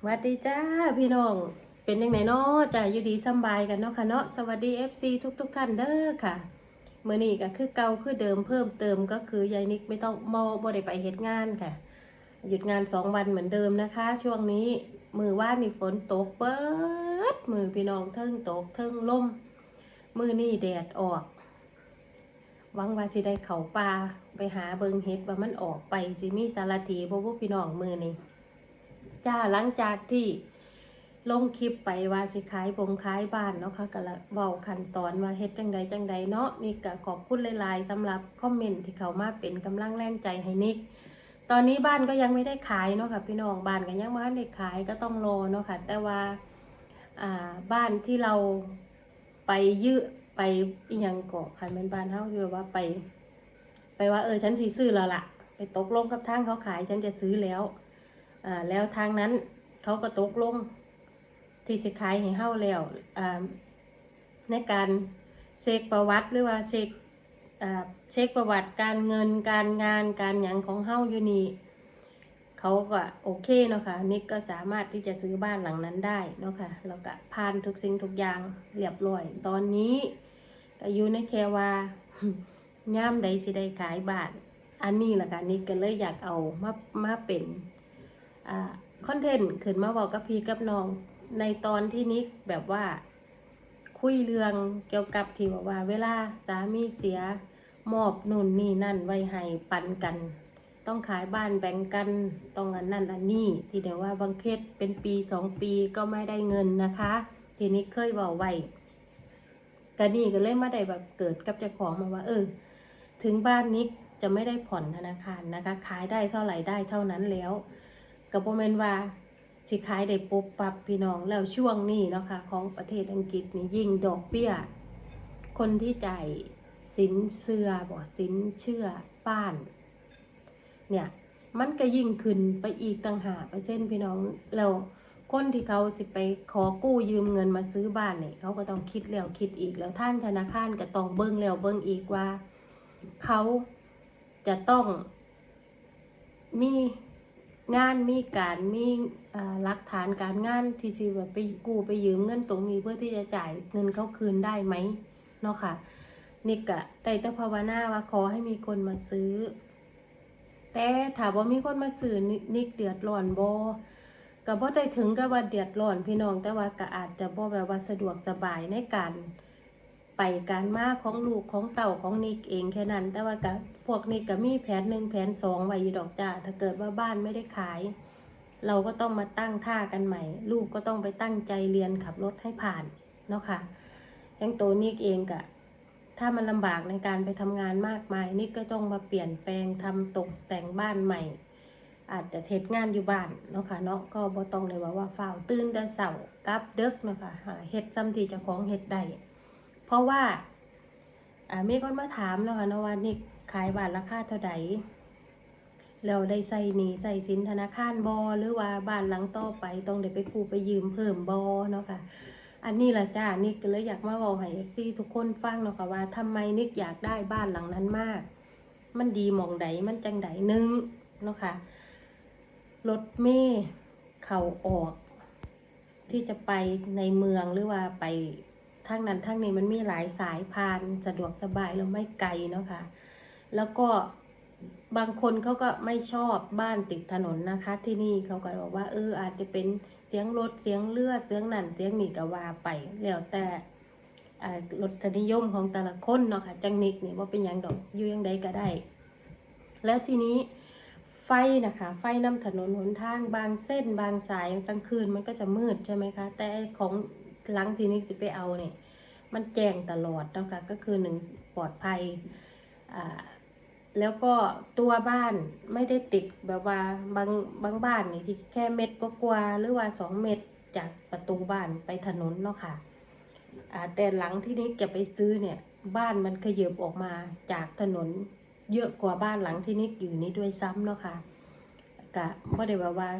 สวัสดีจ้าพี่น้อง เป็นยังไงเนาะจ้าอยู่ดีสบายกันเนาะค่ะเนาะสวัสดี FC ทุกทุกๆท่านเด้อค่ะเมื่อนี้ก็คือเก่าคือเดิมเพิ่มเติมก็คือยายนิกไม่ต้องมอบ่ได้ไปเหตุงานค่ะ หยุดงานสองวันเหมือนเดิมนะคะ ช่วงนี้มือว่านี่ฝนตกเปิดมือพี่น้องเทิงตกเทิงล่มมือนี่แดดออกหวังว่าสิได้เขาปลาไปหาเบิงเห็ดว่ามันออกไปสิมีสารทีเพราะว่าพี่น้องมือนี่ จ้าหลังจากที่ลงคลิปไปว่าสิขายบงขายบ้านเนาะค่ะก็ละเว้าขั้นตอนว่าเฮ็ดจังใดจังใดเนาะนี่ก็ขอบคุณหลายๆสำหรับคอมเมนต์ที่เขามาเป็นกำลังแรงใจให้นิกตอนนี้บ้านก็ยังไม่ได้ขายเนาะค่ะพี่น้องบ้านก็ยังไม่ได้ขายก็ต้องรอเนาะค่ะ แต่ว่าอ่าบ้านที่เราไปยื้อไปอีหยังเกาะคันเป็นบ้านเฮาคือว่าไป ไปว่าเออฉันสิซื้อแล้วล่ะ ไปตกลงกับทางเขาขายฉันจะซื้อแล้ว อ่าแล้วทางนั้นเขาก็ตกลงที่สิขายให้เฮาแล้วอ่าในการเช็คประวัติหรือว่าเช็คอ่าเช็คประวัติการเงินการงานการหยังของเฮาอยู่นี่เขาก็โอเคเนาะค่ะนิกก็สามารถที่จะซื้อบ้านหลังนั้นได้เนาะค่ะแล้วก็ผ่านทุกสิ่งทุกอย่างเรียบร้อย ตอนนี้ก็อยู่ในแคว่าย่ามใดสิได้ขายบ้าน อันนี้แหละค่ะนิกก็เลยอยากเอามามาเป็น คอนเทนต์ขึ้นมาบอกกับพี่กับน้อง ในตอนที่นิกแบบว่าคุยเรื่องเกี่ยวกับที่บอกว่า เวลาสามีเสียมอบนู่นนี่นั่นไว้ให้ปันกัน ต้องขายบ้านแบ่งกันต้องอันนั่นอันนี้ ที่เดี๋ยวว่าบางเคสเป็นปีสองปีก็ไม่ได้เงินนะคะ ทีนี้เคยบอกไว้กันนี่ก็เลยมาได้แบบเกิดกับเจ้าของมาว่า เออ ถึงบ้านนิกจะไม่ได้ผ่อนธนาคารนะคะ ขายได้เท่าไหร่ได้เท่านั้นแล้ว กับโมเมนว่าสิขายได้ปุ๊บปับพี่น้องแล้วช่วงนี้เนาะค่ะของประเทศอังกฤษนี่ยิ่งดอกเบี้ย คนที่จ่ายสินเชื่อบ่สินเชื่อบ้าน เนี่ยมันก็ยิ่งขึ้นไปอีกต่างหากเปอร์เซ็นพี่น้องแล้วคนที่เขาสิไปขอกู้ยืมเงินมาซื้อบ้านเนี่ยเขาก็ต้องคิดแล้วคิดอีกแล้วท่านธนาคารก็ต้องเบิ้งแล้วเบิ้งอีกว่า เขาจะต้องมี งานมีการมีหลักฐานการงานที่สิว่าไปกู้ไปยืมเงินตรงนี้เพื่อที่จะจ่ายเงินเขาคืนได้ไหมเนาะค่ะนี่กะได้ต่ภาวนาว่าขอให้มีคนมาซื้อ แต่ถามว่ามีคนมาซื้อนิกเดือดร้อนบ่ก็บ่ได้ถึงกับว่าเดือดร้อนพี่น้องแต่ว่าก็อาจจะบ่แบบว่าสะดวกสบายในการ ไปการมาของลูกของเต่าของนิกเองแค่นั้น แต่ว่ากับพวกนิกก็มีแผนหนึ่งแผนสองไว้อยู่ดอกจ้าถ้าเกิดว่าบ้านไม่ได้ขาย เราก็ต้องมาตั้งท่ากันใหม่ ลูกก็ต้องไปตั้งใจเรียนขับรถให้ผ่านเนาะค่ะยังโตนิกเองกะถ้ามันลำบากในการไปทำงานมากมายนิกก็ต้องมาเปลี่ยนแปลงทำตกแต่งบ้านใหม่ อาจจะเทศงานอยู่บ้านเนาะค่ะเนาะก็บ่ต้องเลยว่าว่าฝ้าวตื่นแต่เสาร์กลับเดึกเนาะค่ะหาเฮ็ดซ้ำที่เจะของเฮ็ดได้ เพราะว่ามีคนมาถามเนาะค่ะนว่านี่ขายบ้านราคาเท่าใดแล้วได้ใส่หนี้ใส่สินธนาคารบอหรือว่าบ้านหลังต่อไปต้องได้ไปกู้ไปยืมเพิ่มบอเนาะค่ะอันนี้ละจ้านิกก็เลยอยากมาบอกให้เอฟซีทุกคนฟังเนาะค่ะว่าทำไมนิกอยากได้บ้านหลังนั้นมาก มันดีมองใดมันจังใดนึงเนาะค่ะรถเมย์เข่าออก ที่จะไปในเมืองหรือว่าไป ทางนั้นทางนี้มันมีหลายสายพานสะดวกสบายแล้วไม่ไกลเนาะค่ะ แล้วก็บางคนเขาก็ไม่ชอบบ้านติดถนนนะคะ ที่นี่เขาก็บอกว่าเอออาจจะเป็นเสียงรถเสียงเลือดเสียงนั่นเสียงนี่ก็ว่าไปแล้วแต่รถนิยมของแต่ละคนเนาะค่ะจังนิกนี่ว่าเป็นอย่างดอกอยู่ยังใดก็ได้ แล้วทีนี้ไฟนะคะ ไฟนำถนนหนทางบางเส้นบางสายกลางคืนมันก็จะมืดใช่ไหมคะ แต่ของ หลังที่นิกสิไปเอาเนี่ยมันแจ้งตลอดเนาะคะก็คือหนึ่งปลอดภัยอ่าแล้วก็ตัวบ้านไม่ได้ติดแบบว่าบางบางบ้านนี่ที่แค่เม็ดก็กว่าหรือว่าสองเม็ดจากประตูบ้านไปถนนเนาะค่ะอ่าแต่หลังที่นี้แกไปซื้อเนี่ยบ้านมันขยับออกมาจากถนนเยอะกว่าบ้านหลังที่นิกอยู่นี้ด้วยซ้ำเนาะค่ะกะไม่ได้แบบว่า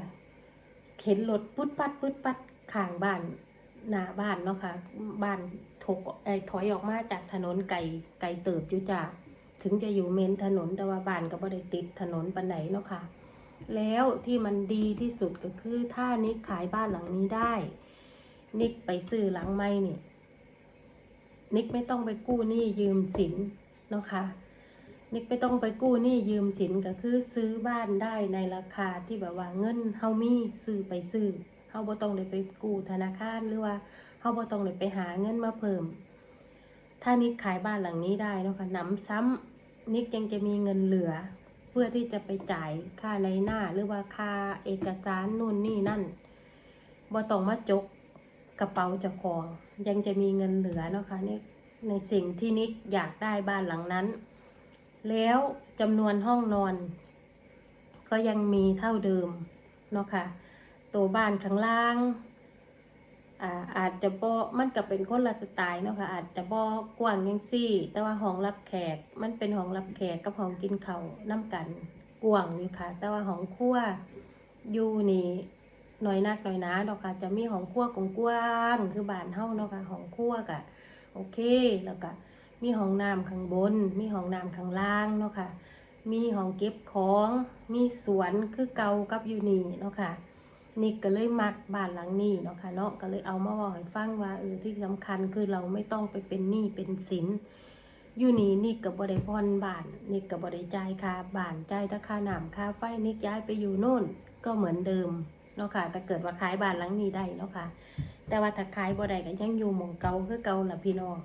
เข็นรถปุ๊ดปัดปุ๊ดปัดข้างบ้าน หน้าบ้านเนาะค่ะบ้านถกไอถอยออกมาจากถนนไก่ไก่เติบอยู่จ้ะถึงจะอยู่เมนถนนแต่ว่าบ้านก็บ่ได้ติดถนนปันไหนเนาะค่ะ แล้วที่มันดีที่สุดก็คือถ้านิกขายบ้านหลังนี้ได้ นิกไปซื้อหลังไม่เนี่ยนิกไม่ต้องไปกู้หนี้ยืมสินเนาะค่ะนิกไม่ต้องไปกู้หนี้ยืมสินก็คือซื้อบ้านได้ในราคาที่แบบว่าเงินเฮามีซื้อไปซื้อาบ่ต้องเลยไปกู้ธนาคารหรือว่าเฮาบ่ต้องเลยไปหาเงินมาเพิ่ม ถ้านิกขายบ้านหลังนี้ได้เนาะค่ะหนำซ้ำนิกยังจะมีเงินเหลือ เพื่อที่จะไปจ่ายค่าในหน้าหรือว่าค่าเอกสารนู่นนี่นั่นบ่ต้องมาจกกระเป๋าจ้าของยังจะมีเงินเหลือเนาะค่ะนี่ในสิ่งที่นิกอยากได้บ้านหลังนั้น แล้วจำนวนห้องนอน ก็ยังมีเท่าเดิมเนาะค่ะ ตัวบ้านข้างล่างอ่าอาจจะบ่มันก็เป็นคนละสไตล์เนาะค่ะอาจจะบ่กว้างยังซี่ แต่ว่าห้องรับแขกมันเป็นห้องรับแขกกับห้องกินข้าวน้ำกันกว้างอยู่ค่ะ แต่ว่าห้องครัวอยู่นี่หน่อยนักหน่อยนาเนาะค่ะจะมีห้องครัวกว้างคือบ้านเฮาเนาะค่ะห้องครัวก็โอเคแล้วก็มีห้องน้ำข้างบน มีห้องน้ำข้างล่างเนาะค่ะ มีห้องเก็บของ มีสวนคือเก่ากับอยู่นี่เนาะค่ะ นิกก็เลยมักบ้านหลังนี้เนาะค่ะเนาะก็เลยเอามาบอกให้ฟังว่าเออที่สำคัญคือเราไม่ต้องไปเป็นหนี้เป็นสินอยู่นี่นิกกับบริพรบ้านนิกกับบริจ่ายค่าบ้านจ่ายแต่ค่าน้ำค่าไฟนิกย้ายไปอยู่โน่นก็เหมือนเดิมเนาะค่ะแต่เกิดว่าขายบ้านหลังนี้ได้เนาะค่ะ แต่ว่าถ้าขายบ่ได้ก็ยังอยู่หมองเก่าคือเก่าล่ะพี่น้อง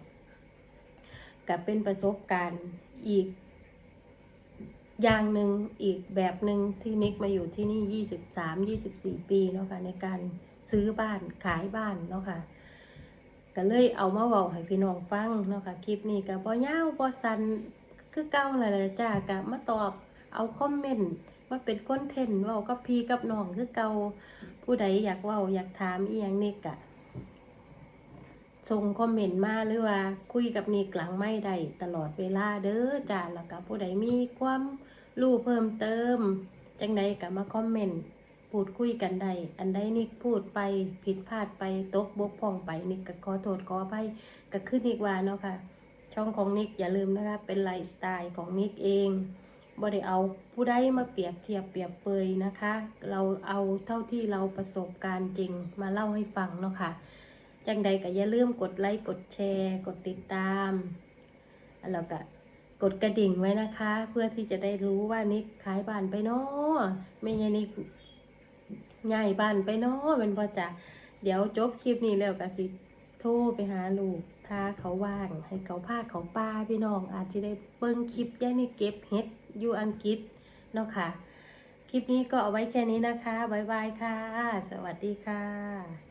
กับเป็นประสบการณ์อีก อย่างหนึ่งอีกแบบหนึ่งที่นิกมาอยู่ที่นี่ยี่สิบสามยี่สิบสี่ปีเนาะค่ะในการซื้อบ้านขายบ้านเนาะค่ะก็เลยเอามาบอกให้พี่น้องฟังเนาะค่ะคลิปนี้ก็บ่ยาวบ่สั้นคือเก่าแหละจ้าก็มาตอบเอาคอมเมนต์ว่าเป็นคอนเทนต์เว้ากับพี่กับน้องคือเก่าผู้ใดอยากเว้าอยากถามอีหยังนิกอะ ส่งคอมเมนต์มาหรือว่าคุยกับนิกหลังไม่ได้ตลอดเวลาเด้อจ้าแล้วก็ผู้ใดมีความรู้เพิ่มเติม จังใดก็มาคอมเมนต์พูดคุยกันได้ อันใดนิกพูดไปผิดพลาดไปตกบกพร่องไปนิกก็ขอโทษขออภัยก็คือนิกว่าเนาะค่ะ ช่องของนิกอย่าลืมนะคะเป็นไลฟ์สไตล์ของนิกเองบ่ได้เอาผู้ใดมาเปรียบเทียบเปรียบเปยนะคะ เราเอาเท่าที่เราประสบการณ์จริงมาเล่าให้ฟังเนาะค่ะ จังใดก็อย่าลืมกดไลค์กดแชร์ กดติดตามแล้วก็กดกระดิ่งไว้นะคะ เพื่อที่จะได้รู้ว่านิกขายบ้านไปเนาะไม่ใช่นิกย้ายบ้านไปเนาะเป็นพอจะเดี๋ยวจบคลิปนี้แล้วก็สิโทรไปหาลูก ถ้าเขาว่าง ให้เขาพาเขาป้าพี่น้อง อาจจะได้เบิ่งคลิปย่านี่เก็บเฮ็ดอยู่อังกฤษเนาะค่ะ คลิปนี้ก็เอาไว้แค่นี้นะคะ บ๊ายบายค่ะ สวัสดีค่ะ